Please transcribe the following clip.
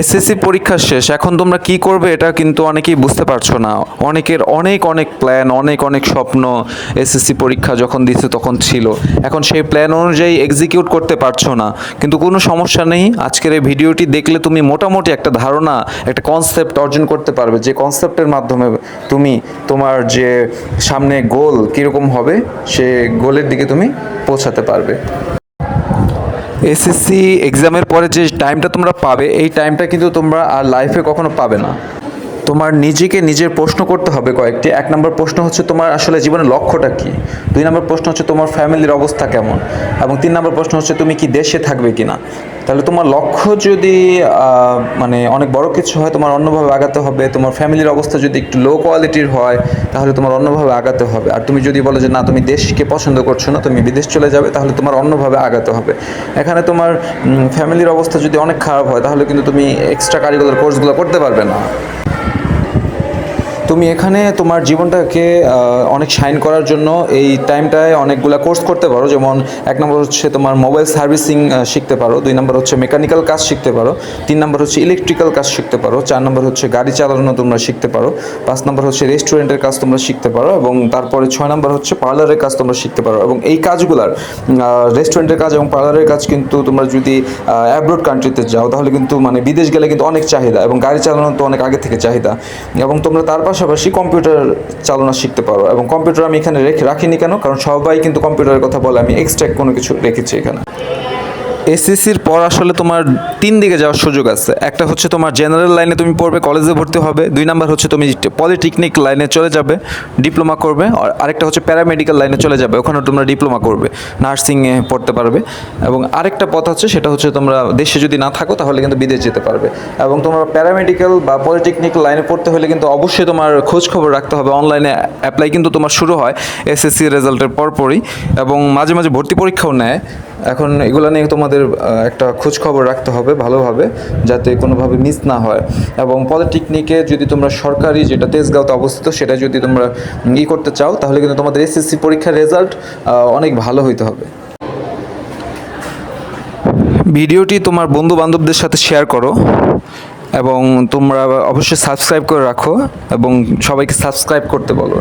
SSC পরীক্ষা শেষ, এখন তোমরা কি করবে এটা কিন্তু অনেকেই বুঝতে পারছ না। অনেকের অনেক অনেক প্ল্যান অনেক অনেক স্বপ্ন এসএসসি পরীক্ষা যখন দিছে তখন ছিল। এখন সেই প্ল্যান অনুযায়ী এক্সিকিউট করতে পারছ না। কিন্তু কোনো সমস্যা নেই, আজকের এই ভিডিওটি দেখলে তুমি মোটামুটি একটা ধারণা, একটা কনসেপ্ট অর্জন করতে পারবে। যে কনসেপ্টের মাধ্যমে তুমি তোমার যে সামনে গোল কীরকম হবে, সে গোলের দিকে তুমি পৌঁছাতে পারবে। এসএসসি এক্সামের পরে যে টাইমটা তোমরা পাবে, এই টাইমটা কিন্তু তোমরা আর লাইফে কখনো পাবে না। তোমার নিজেকে নিজের প্রশ্ন করতে হবে কয়েকটি। এক নম্বর প্রশ্ন হচ্ছে তোমার আসলে জীবনের লক্ষ্যটা কী? দুই নম্বর প্রশ্ন হচ্ছে তোমার ফ্যামিলির অবস্থা কেমন? এবং তিন নম্বর প্রশ্ন হচ্ছে তুমি কি দেশে থাকবে কি না তাহলে তোমার লক্ষ্য যদি মানে অনেক বড় কিছু হয়, তোমার অন্যভাবে আগাতে হবে, তোমার ফ্যামিলির অবস্থা যদি একটু লো কোয়ালিটির হয়, তাহলে তোমার অন্যভাবে আগাতে হবে। আর তুমি যদি বলো যে, না, তুমি দেশকে পছন্দ করছ না, তুমি বিদেশ চলে যাবে, তাহলে তোমার অন্যভাবে আগাতে হবে। এখানে তোমার ফ্যামিলির অবস্থা যদি অনেক খারাপ হয়, তাহলে কিন্তু তুমি এক্সট্রা কারিকুলার কোর্সগুলো করতে পারবে না। তুমি এখানে তোমার জীবনটাকে অনেক শাইন করার জন্য এই টাইমটায় অনেকগুলা কোর্স করতে পারো। যেমন এক নম্বর হচ্ছে তোমার মোবাইল সার্ভিসিং শিখতে পারো। দুই নম্বর হচ্ছে মেকানিক্যাল কাজ শিখতে পারো। তিন নম্বর হচ্ছে ইলেকট্রিক্যাল কাজ শিখতে পারো। চার নম্বর হচ্ছে গাড়ি চালানো তোমরা শিখতে পারো। পাঁচ নম্বর হচ্ছে রেস্টুরেন্টের কাজ তোমরা শিখতে পারো এবং তারপরে ছয় নম্বর হচ্ছে পার্লারের কাজ তোমরা শিখতে পারো। এবং এই কাজগুলার রেস্টুরেন্টের কাজ এবং পার্লারের কাজ কিন্তু তোমরা যদি অ্যাব্রোড কান্ট্রিতে যাও, তাহলে কিন্তু মানে বিদেশ গেলে কিন্তু অনেক চাহিদা এবং গাড়ি চালানো তো অনেক আগে থেকে চাহিদা। এবং তোমরা তার পাশাপাশি কম্পিউটার চালনা শিখতে পারো। এবং কম্পিউটার আমি এখানে রেখে রাখিনি কেন? কারণ সবাই কিন্তু কম্পিউটারের কথা বলে, আমি এক্সট্রা কোনো কিছু রেখেছি এখানে। এসএসসির পর আসলে তোমার তিন দিকে যাওয়ার সুযোগ আছে। একটা হচ্ছে তোমার জেনারেল লাইনে তুমি পড়বে কলেজে ভর্তি হবে। দুই নাম্বার হচ্ছে তুমি পলিটেকনিক লাইনে চলে যাবে ডিপ্লোমা করবে। আর আরেকটা হচ্ছে প্যারামেডিক্যাল লাইনে চলে যাবে ওখানে তোমরা ডিপ্লোমা করবে নার্সিংয়ে পড়তে পারবে। এবং আরেকটা পথ হচ্ছে সেটা হচ্ছে তোমরা দেশে যদি না থাকো, তাহলে কিন্তু বিদেশ যেতে পারবে। এবং তোমরা প্যারামেডিক্যাল বা পলিটেকনিক লাইনে পড়তে হলে কিন্তু অবশ্যই তোমার খোঁজ খবর রাখতে হবে। অনলাইনে অ্যাপ্লাই কিন্তু তোমার শুরু হয়, এসএসসি রেজাল্টের পরপরই। এবং মাঝে মাঝে ভর্তি পরীক্ষাও নেয়। এখন এগুলো নিয়ে তোমাদের একটা খোঁজ খবর রাখতে হবে ভালোভাবে, যাতে কোনোভাবে মিস না হয়। এবং পলিটেকনিকে যদি তোমরা সরকারি যেটা তেজগাঁওতে অবস্থিত, সেটা যদি তোমরা ই করতে চাও, তাহলে কিন্তু তোমাদের এসএসসি পরীক্ষার রেজাল্ট অনেক ভালো হইতে হবে। ভিডিওটি তোমার বন্ধু বান্ধবদের সাথে শেয়ার করো, এবং তোমরা অবশ্যই সাবস্ক্রাইব করে রাখো, এবং সবাইকে সাবস্ক্রাইব করতে বলো।